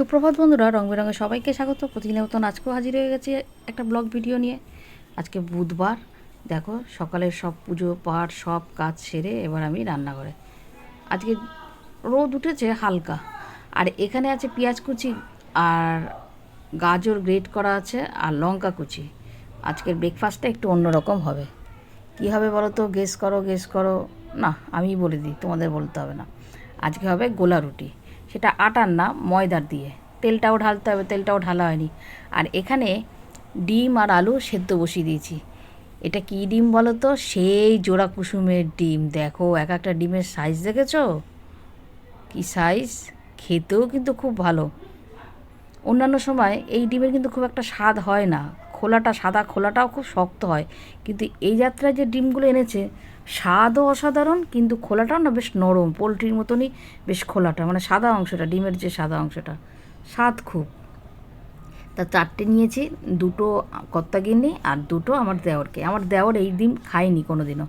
সুপ্রভাত বন্ধুরা রং বেরঙে সবাইকে স্বাগত। প্রতিদিনের মতন আজকেও হাজির হয়ে গেছি একটা ব্লগ ভিডিও নিয়ে। আজকে বুধবার, দেখো সকালের সব পুজো পাঠ, সব কাজ সেরে এবার আমি রান্না করে আজকে রোদ উঠেছে হালকা, আর এখানে আছে পেঁয়াজ কুচি আর গাজর গ্রেট করা আছে আর লঙ্কা কুচি। আজকের ব্রেকফাস্টটা একটু অন্যরকম হবে। কী হবে বলো তো গেস করো গেস করো। না আমি বলে দিই, তোমাদের বলতে হবে না। আজকে হবে গোলা রুটি। সেটা আটার না, ময়দার দিয়ে। তেলটাও ঢালতে হবে, তেলটাও ঢালা হয়নি। আর এখানে ডিম আর আলু সেদ্ধ বসিয়ে দিয়েছি। এটা কী ডিম বলো তো? সেই জোড়া কুসুমের ডিম। দেখো, এক একটা ডিমের সাইজ দেখেছ? কি সাইজ খেতেও কিন্তু খুব ভালো। অন্যান্য সময় এই ডিমের কিন্তু খুব একটা স্বাদ হয় না। খোলাটা, সাদা খোলাটাও খুব শক্ত হয়। কিন্তু এই যাত্রায় যে ডিমগুলো এনেছে, স্বাদও অসাধারণ, কিন্তু খোলাটাও না বেশ নরম, পোলট্রির মতনই বেশ খোলাটা মানে সাদা অংশটা, ডিমের যে সাদা অংশটা। স্বাদ খুব। তা চারটে নিয়েছি, দুটো কর্তাগিন্নি আর দুটো আমার দেওরকে। আমার দেওর এই ডিম খায়নি কোনো দিনও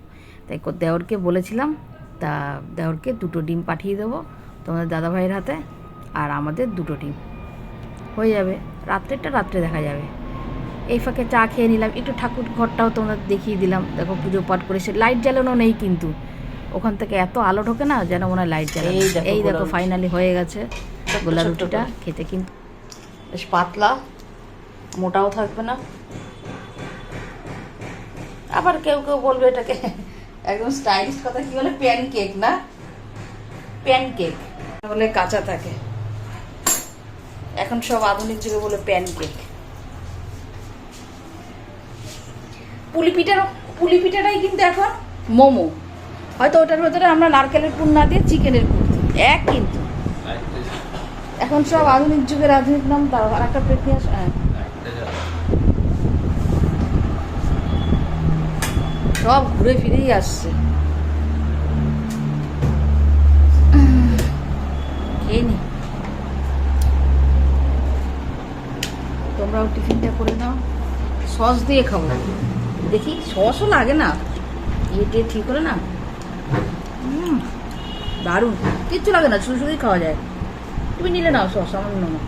তাই দেওরকে বলেছিলাম, তা দেওরকে দুটো ডিম পাঠিয়ে দেবো তোমাদের দাদাভাইয়ের হাতে আর আমাদের দুটো ডিম। হয়ে যাবে। রাত্রেরটা রাত্রে দেখা যাবে। এই ফাঁকে চা খেয়ে নিলাম। একটু ঠাকুর ঘরটাও তোমাদের দেখিয়ে দিলাম। দেখো পুজো পাঠ করে সে লাইট জ্বালানো নেই কিন্তু। ওখান থেকে এত আলো ঢোকে না যেন মনে হয় লাইট জ্বালানো। এই দেখো ফাইনালি হয়ে গেছে গোলা রুটিটা খেতে কিন্তু বেশ পাতলা মোটাও থাকবে না। আবার কেউ কেউ বলবে এটাকে একদম স্টাইলিশ কথা কি বলে? প্যান কেক না? প্যান কেক বলে কাঁচা থাকে। এখন সব আধুনিক যুগে বলে প্যান কেক পুলি পিঠার পুলি পিঠাটাই কিন্তু এখন মোমো। হয়তো ওটার ভেতরে আমরা নারকেলের পুর না দিয়ে চিকেনের পুর। এক কিন্তু। এখন সব আধুনিক যুগের আধুনিক নাম দাও আর একটা প্লেট হ্যাঁ। সব ঘুরে ফিরেই আসছে। খেয়ে নি। তোমরাও টিফিনটা করে নাও। সস দিয়ে খাব। দেখি সসও লাগে না। ইয়ে টিয়ে ঠিক করে না? দারুণ। কিচ্ছু লাগে না শুধু শুধুই খাওয়া যায়। তুমি নিলে নাও সস আমার নেব না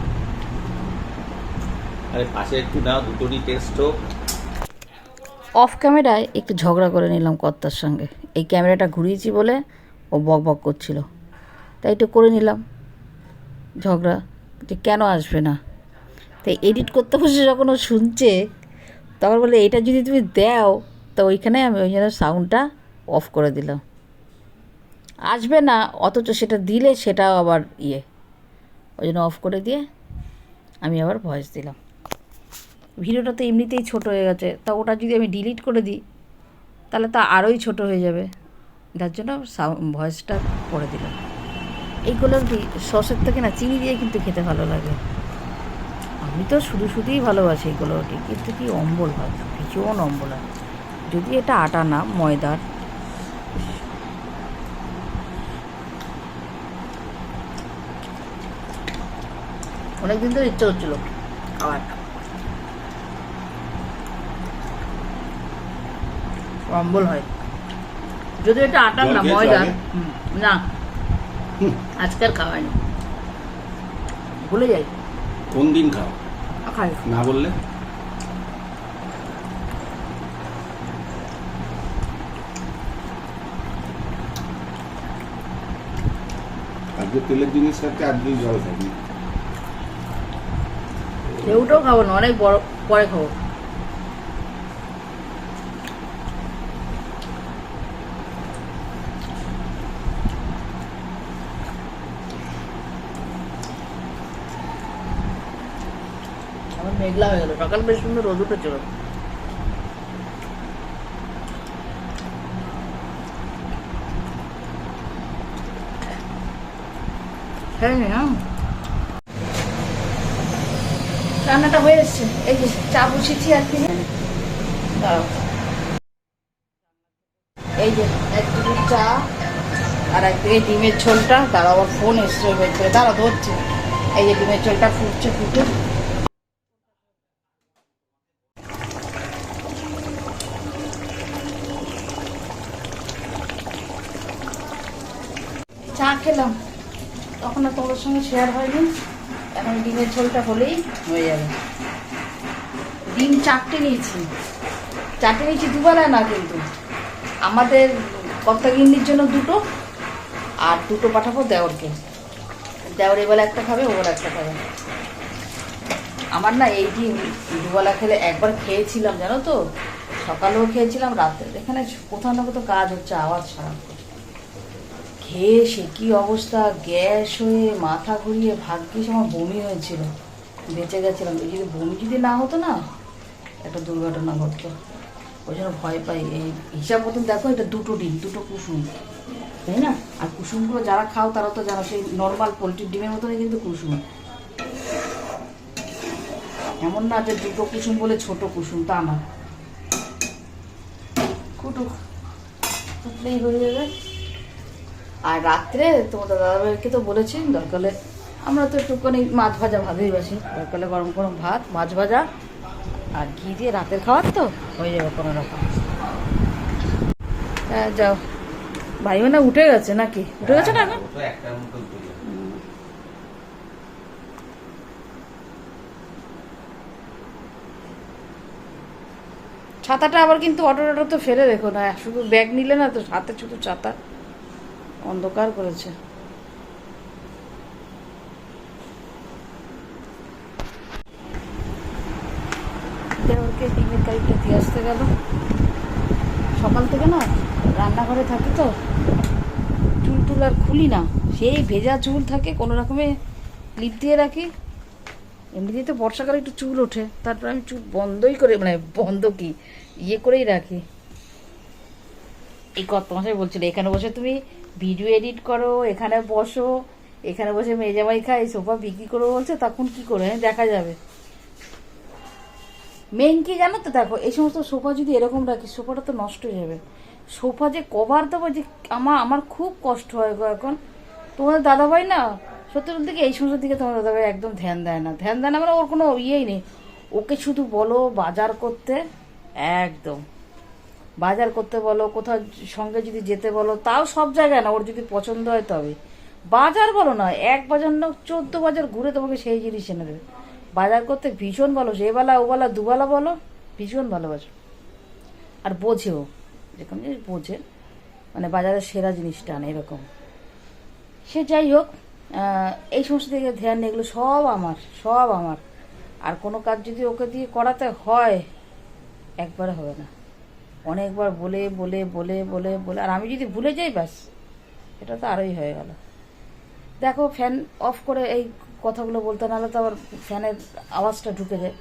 আরে পাশে একটু নাও দুটোরই টেস্ট হোক। অফ ক্যামেরায় একটু ঝগড়া করে নিলাম কর্তার সঙ্গে। এই ক্যামেরাটা ঘুরিয়েছি বলে ও বক বক করছিল। তাই একটু করে নিলাম। ঝগড়া যে কেন আসবে না? তাই এডিট করতে বসে যখন ও শুনছে তখন বলে এটা যদি তুমি দাও, তো ওইখানে আমি ওই জন্য সাউন্ডটা অফ করে দিলাম। আসবে না, অথচ সেটা দিলে সেটাও আবার ইয়ে। ওই জন্য অফ করে দিয়ে আমি আবার ভয়েস দিলাম। ভিডিওটা তো এমনিতেই ছোট হয়ে গেছে, তা ওটা যদি আমি ডিলিট করে দিই, তাহলে তা আরোই ছোট হয়ে যাবে। যার জন্য ভয়েসটা করে দিলাম। এইগুলো সসের থেকে না, চিনি দিয়ে কিন্তু খেতে ভালো লাগে। আমি তো শুধু শুধুই ভালোবাসি এগুলো রুটি কিন্তু কি অম্বল হয়? ভীষণ অম্বল হয়। যদি এটা আটা না ময়দার অনেকদিন ধরে ইচ্ছে হচ্ছিল খাওয়ার অম্বল হয়। যদি এটা আটার জল না খেয়েছো ময়দা আগে? হুম, না। হুম। আজকাল খাওয়াইনি ভুলে যাই। কোন দিন খাও? খাই। না বললে? আজকে তেলের জিনিস খাচ্ছে আজকেই জল খাবি। এউটাও খাব না অনেক বড় পরে খাব আমার মেঘলা হয়ে গেল। সকাল বেশ সুন্দর রোদ উঠেছিল হ্যাঁ হ্যাঁ। রান্নাটা হয়ে এসছে। এই যে চা বসিয়েছি আর কি। এই যে এক দুটো চা আর একদিকে ডিমের ঝোলটা। দাঁড়াও আবার ফোন এসছে করে। ধরছে। এই যে ডিমের ঝোলটা ফুটছে ফুটে চা খেলাম। তখন আর তোমাদের সঙ্গে শেয়ার হয়নি। এখন ডিমের ঝোলটা হলেই হয়ে যাবে। ডিম চারটে নিয়েছি। চারটে নিয়েছি দুবেলা না কিন্তু। আমাদের কর্তাগিন্নির জন্য দুটো আর দুটো পাঠাবো দেওরকে। দেওর এবেলা একটা খাবে, ওবেলা একটা খাবে। আমার না এই ডিম দুবেলা খেলে একবার খেয়েছিলাম, জানো তো? সকালেও খেয়েছিলাম রাতে এখানে কোথাও না কোথাও কাজ হচ্ছে, আওয়াজ সারা খেয়ে সে কি অবস্থা? গ্যাস হয়ে মাথা ঘুরিয়ে ভাগ্যিস আমার বমি হয়েছিল। বেঁচে গেছিলাম। যদি বমি যদি না হতো না, একটা দুর্ঘটনা ঘটতো। ওই জন্য ভয় পাই। এই হিসাব মতন দেখো, এটা দুটো ডিম, দুটো কুসুম। তাই না? আর কুসুমগুলো যারা খাও, তারা তো জানো, সেই নর্মাল পোলট্রির ডিমের মতনই কিন্তু কুসুম। এমন না যে দুটো কুসুম বলে ছোট কুসুম, তা না। কুটুক। কুটলেই হয়ে যাবে। আর রাত্রে তোমাদের দাদাভাইকে তো বলেছি দরকার আমরা তো একটুখানি মাছ ভাজা ভালোই বাসি। দরকার গরম গরম ভাত মাছ ভাজা আর ঘি দিয়ে রাতের খাবার তো হয়ে যাবে কোনো রকম। হ্যাঁ যাও। ভাই মানে উঠে গেছে নাকি? উঠে গেছে না এখন? করি। ছাতাটা আবার কিন্তু অটো টটো তো ফেলে দেখো না শুধু ব্যাগ নিলে না তো হাতে শুধু ছাতা। অন্ধকার করেছে। দেওরকে ডিমের কারিটা দিয়ে আসতে গেল। সকাল থেকে না রান্নাঘরে থাকি তো, চুল টুল আর খুলি না। সেই ভেজা চুল থাকে, কোনো রকমে ক্লিপ দিয়ে রাখি। এমনিতেই তো বর্ষাকালে একটু চুল ওঠে, তারপর আমি চুল বন্ধই করে মানে বন্ধ কি ইয়ে করেই রাখি। এই কত মাসে বলছিল, এখানে বসে তুমি ভিডিও এডিট করো এখানে বসো এখানে বসে মেজামাই খাই সোফা বিক্রি করো বলছে তখন কি করে হ্যাঁ, দেখা যাবে। মেন কি জানো তো দেখো এই সমস্ত সোফা যদি এরকম রাখি সোফাটা তো নষ্ট হয়ে যাবে। সোফা যে কভার দেবো যে আমার আমার খুব কষ্ট হয় গো এখন। তোমার দাদাভাই না সত্যি বলতে কি এই সমস্ত দিকে তোমার দাদাভাই একদম ধ্যান দেয় না। ধ্যান দেয় না মানে ওর কোনো ইয়েই নেই। ওকে শুধু বলো বাজার করতে একদম। বাজার করতে বলো, কোথাও সঙ্গে যদি যেতে বলো, তাও সব জায়গায় না, ওর যদি পছন্দ হয় তবে। বাজার বলো না, এক বাজার না, চোদ্দ বাজার ঘুরে তোমাকে সেই জিনিস এনে দেবে। বাজার করতে ভীষণ ভালো সেবেলা ওবেলা, দুবেলা বলো, ভীষণ ভালোবাসো। আর বোঝেও, যে কোনো জিনিস বোঝে মানে বাজারের সেরা জিনিসটা আনে এরকম। সে যাই হোক এই সমস্ত দিকে ধ্যান এগুলো সব আমার সব আমার। আর কোনো কাজ যদি ওকে দিয়ে করাতে হয়, একবারে হবে না। অনেকবার বলে বলে বলে বলে বলে, আর আমি যদি ভুলে যাই ব্যাস, এটা তো আরোই হয়ে গেল। দেখো ফ্যান অফ করে এই কথাগুলো বলতে নাহলে তো আবার ফ্যানের আওয়াজটা ঢুকে যায়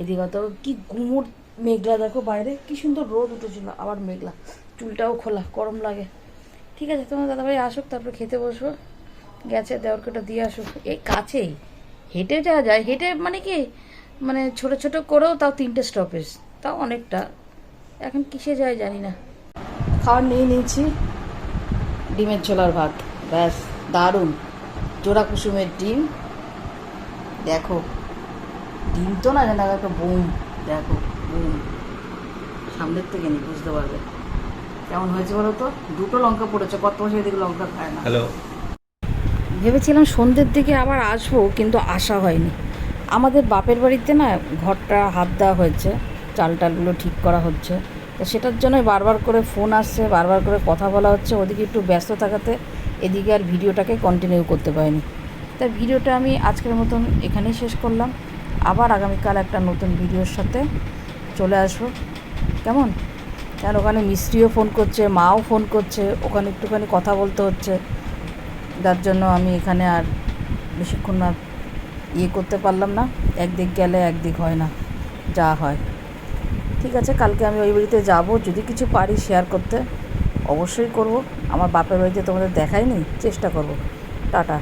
এদিকে। তো কি গুমুর মেঘলা, দেখো বাইরে, কি সুন্দর রোদ উঠেছিল, আবার মেঘলা। চুলটাও খোলা, গরম লাগে। ঠিক আছে, তোমার দাদাভাই আসুক, তারপর খেতে বসবো। গেছে দেওয়ারকে ওটা দিয়ে আসুক। এই কাছেই। হেঁটে যাওয়া যায়, হেঁটে মানে কি মানে ছোট ছোট করেও তাও তিনটে স্টপেজ তাও অনেকটা। এখন কিসে যায় জানি না। খাবার নিয়ে নিয়েছি। ডিমের ছোলার ভাত। ব্যাস দারুণ। জোড়া কুসুমের ডিম। দেখো ডিম তো না জানা একটা বোম। দেখো বোম। সামনের থেকে নি বুঝতে পারবে। কেমন হয়েছে বলো তো? দুটো লঙ্কা পড়েছে কত মাসে এদিকে লঙ্কা খায় না। হ্যালো ভেবেছিলাম সন্ধ্যের দিকে আবার আসব কিন্তু আসা হয়নি। আমাদের বাপের বাড়িতে না ঘরটা হাত দেওয়া হয়েছে। চাল টালগুলো ঠিক করা হচ্ছে। তো সেটার জন্যই বারবার করে ফোন আসছে, বারবার করে কথা বলা হচ্ছে, ওদিকে একটু ব্যস্ত থাকাতে এদিকে আর ভিডিওটাকে কন্টিনিউ করতে পারিনি। তাই ভিডিওটা আমি আজকের মতন এখানেই শেষ করলাম। আবার আগামীকাল একটা নতুন ভিডিওর সাথে চলে আসব। কেমন? কারণ ওখানে মিস্ত্রিও ফোন করছে, মাও ফোন করছে, ওখানে একটুখানি কথা বলতে হচ্ছে। যার জন্য আমি এখানে আর বেশিক্ষণ আর ইয়ে করতে পারলাম না। একদিক গেলে একদিক হয় না, যা হয়। ঠিক আছে, কালকে আমি ওই বাড়িতে যাব, যদি কিছু পারি শেয়ার করতে। অবশ্যই করব। আমার বাপের বাড়িতে তোমাদের দেখাইনি, চেষ্টা করব। টাটা।